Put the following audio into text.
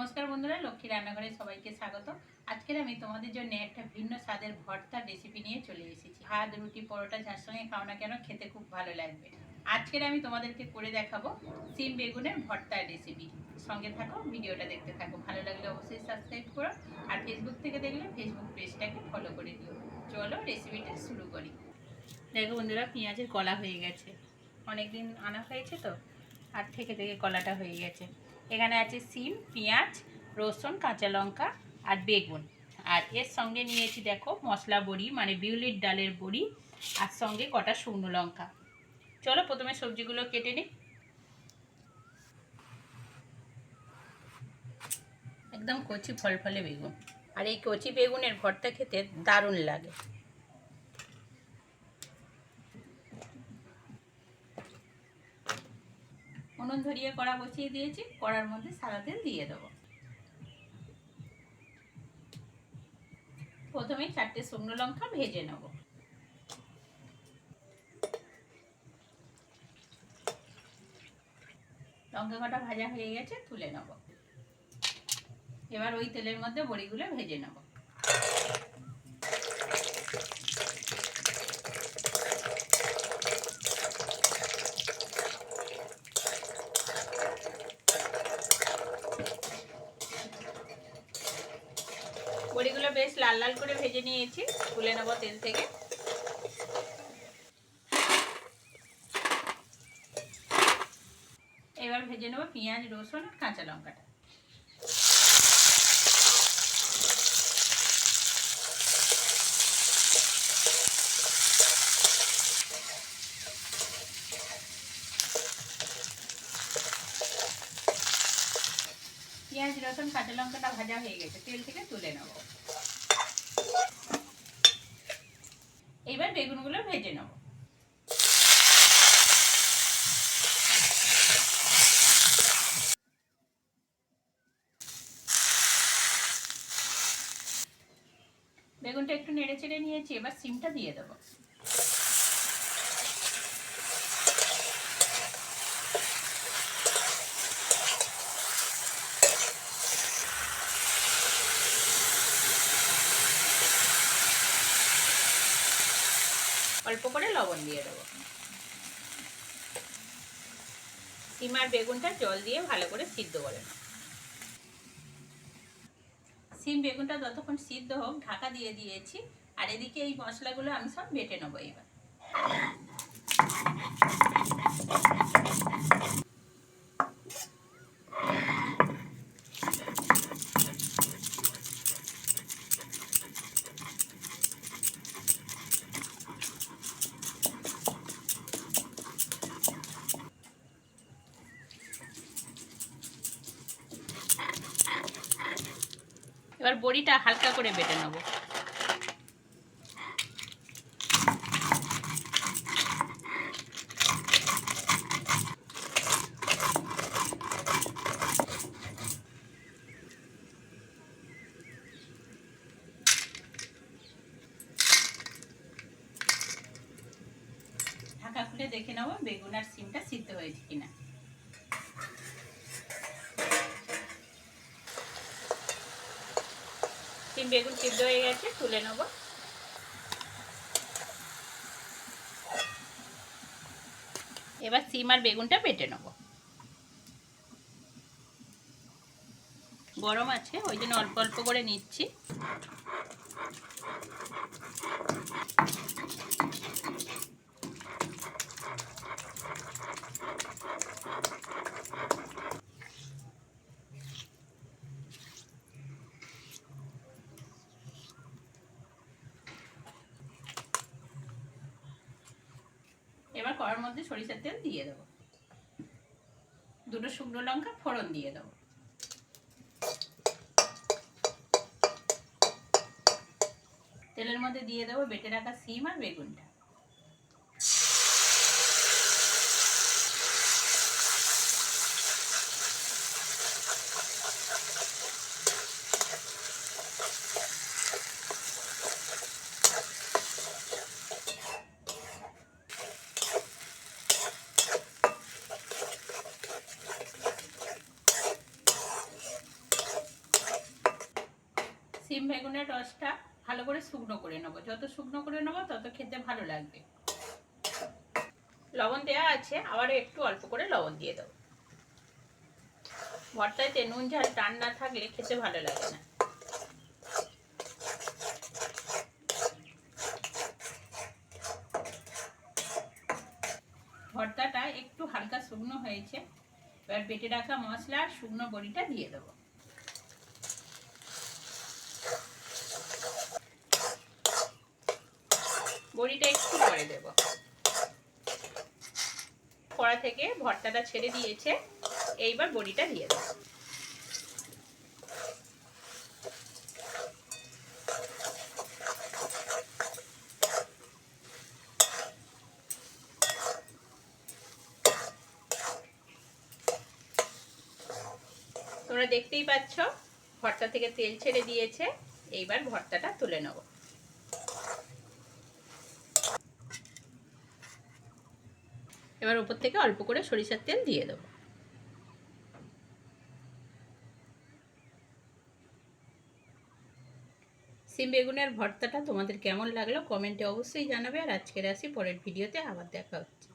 নমস্কার বন্ধুরা, লক্ষ্মী রান্নাঘরে সবাইকে স্বাগত। আজকের আমি তোমাদের জন্য একটা ভিন্ন স্বাদের ভর্তার রেসিপি নিয়ে চলে এসেছি। ভাত রুটি, পরোটা যার সঙ্গে খাও না কেন, খেতে খুব ভালো লাগবে। আজকের আমি তোমাদেরকে করে দেখাবো সিম বেগুনের ভর্তার রেসিপি সঙ্গে থাকো, ভিডিওটা দেখতে থাকো। ভালো লাগলে অবশ্যই সাবস্ক্রাইব করো আর ফেসবুক থেকে দেখলে ফেসবুক পেজটাকে ফলো করে দিও। চলো রেসিপিটা শুরু করি। দেখো বন্ধুরা, পেঁয়াজের কলা হয়ে গেছে। অনেকদিন আনা হয়েছে তো, আর থেকে থেকে কলাটা হয়ে গেছে। এখানে আছে সিম, পেঁয়াজ, রসুন, কাঁচা লঙ্কা আর বেগুন। আর এর সঙ্গে নিয়েছি দেখো মশলা বড়ি মানে বিউলির ডালের বড়ি আর সঙ্গে কটা শুকনো লঙ্কা। চলো প্রথমে সবজিগুলো কেটে নিই। একদম কচি ফল ফলে বেগুন। আর এই কচি বেগুনের ভর্তা খেতে দারুণ লাগে। উনুন ধরিয়ে কড়া বসিয়ে দিয়েছি, কড়ার মধ্যে সাদা তেল দিয়ে দেবো। প্রথমে চারটে শুকনো লঙ্কা ভেজে নেব। লঙ্কা কটা ভাজা হয়ে গেছে তুলে নেব। এবার ওই তেলের মধ্যে বড়িগুলো ভেজে নেব। বড়িগুলো বেশ লাল লাল করে ভেজে নিয়েছি। তুলে নেব তেল থেকে। এবার ভেজে নেব পেঁয়াজ, রসুন আর কাঁচা লঙ্কাটা। পেঁয়াজ, রসুন, কাঁচা লঙ্কাটা ভাজা হয়ে গেছে। তেল থেকে তুলে নেব। এবার বেগুনগুলো ভেজে নেব। বেগুনটা একটু নেড়ে চেড়ে নিয়েছি, এবার সিমটা দিয়ে দেবো। অল্প করে লবণ দিয়ে দেবো। সিম আর বেগুনটা জল দিয়ে ভালো করে সিদ্ধ করে নেব সিম বেগুনটা যতক্ষণ সিদ্ধ হোক, ঢাকা দিয়ে দিয়েছি। আর এদিকে এই মশলাগুলো আমি সব বেটে নেব এবার। এবার বড়িটা হালকা করে বেটে নেব। ঢাকা খুলে দেখে নেব বেগুন আর সিমটা সিদ্ধ হয়েছে কিনা। বেগুন সিদ্ধ হয়ে গেছে, তুলে নেব। এবার সিম আর বেগুনটা বেটে নেব। গরম আছে, ওই জন্য অল্প অল্প করে নিচ্ছি। এবার কড়ার মধ্যে সরিষার তেল দিয়ে দেবো। দুটো শুকনো লঙ্কা ফোড়ন দিয়ে দেবো। তেলের মধ্যে দিয়ে দেবো বেটে রাখা সিম আর বেগুনটা। সিম বেগুনের রসটা ভালো করে শুকনো করে নেব। যত শুকনো করে নেব, তত খেতে ভালো লাগবে। লবণ দেওয়া আছে, আবারও একটু অল্প করে লবণ দিয়ে দেবো। ভর্তাতে নুন, ঝাল, টান না থাকলে খেতে ভালো লাগে না। ভর্তাটা একটু হালকা শুকনো হয়েছে। এবার বেটে রাখা মশলা আর শুকনো বড়িটা দিয়ে দেবো। বড়িটা একটু পরে দেব। কড়া থেকে ভর্তাটা ছেড়ে দিয়েছে। এইবার বড়িটা দিয়ে দেব। তোমরা দেখতেই পাচ্ছ, ভর্তা থেকে তেল ছেড়ে দিয়েছে। এইবার ভর্তাটা তুলে নেব। এবার উপর থেকে অল্প করে সরিষার তেল দিয়ে দেবো। সিম বেগুনের ভর্তাটা তোমাদের কেমন লাগল কমেন্টে অবশ্যই জানাবে, আর আজকের আসি পরের ভিডিওতে আবার দেখা হচ্ছে।